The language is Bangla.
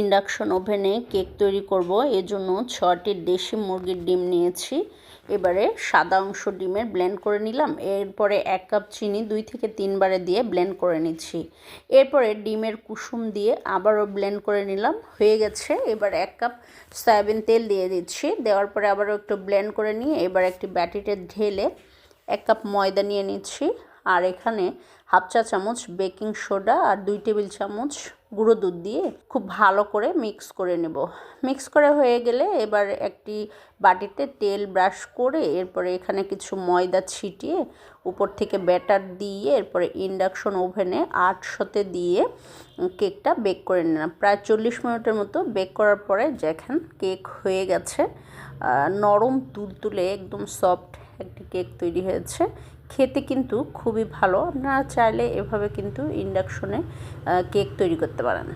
ইন্ডাকশন ওভেনে কেক তৈরি করব। এজন্য ছটি দেশি মুরগির ডিম নিয়েছি। এবারে সাদা অংশ ডিমের ব্লেন্ড করে নিলাম। এরপরে এক কাপ চিনি দুই থেকে তিনবারে দিয়ে ব্লেন্ড করে নিচ্ছি। এরপরে ডিমের কুসুম দিয়ে আবারও ব্লেন্ড করে নিলাম। হয়ে গেছে। এবার এক কাপ সয়াবিন তেল দিয়ে দিচ্ছি। দেওয়ার পরে আবারও একটু ব্লেন্ড করে নিয়ে এবার একটি ব্যাটিতে ঢেলে এক কাপ ময়দা নিয়ে নিচ্ছি। আর এখানে হাফ চা চামচ বেকিং সোডা আর দুই টেবিল চামচ গুঁড়ো দুধ দিয়ে খুব ভালো করে মিক্স করে নেব। মিক্স করে হয়ে গেলে এবার একটি বাটিতে তেল ব্রাশ করে এরপরে এখানে কিছু ময়দা ছিটিয়ে উপর থেকে ব্যাটার দিয়ে এরপরে ইন্ডাকশন ওভেনে আটশোতে দিয়ে কেকটা বেক করে নিলাম। প্রায় চল্লিশ মিনিটের মতো বেক করার পরে যেখান কেক হয়ে গেছে নরম তুলতুলে একদম সফট একটি কেক তৈরি হয়েছে। খেতে কিন্তু খুবই ভালো। আপনারা চাইলে এভাবে কিন্তু ইন্ডাকশনে কেক তৈরি করতে পারেন।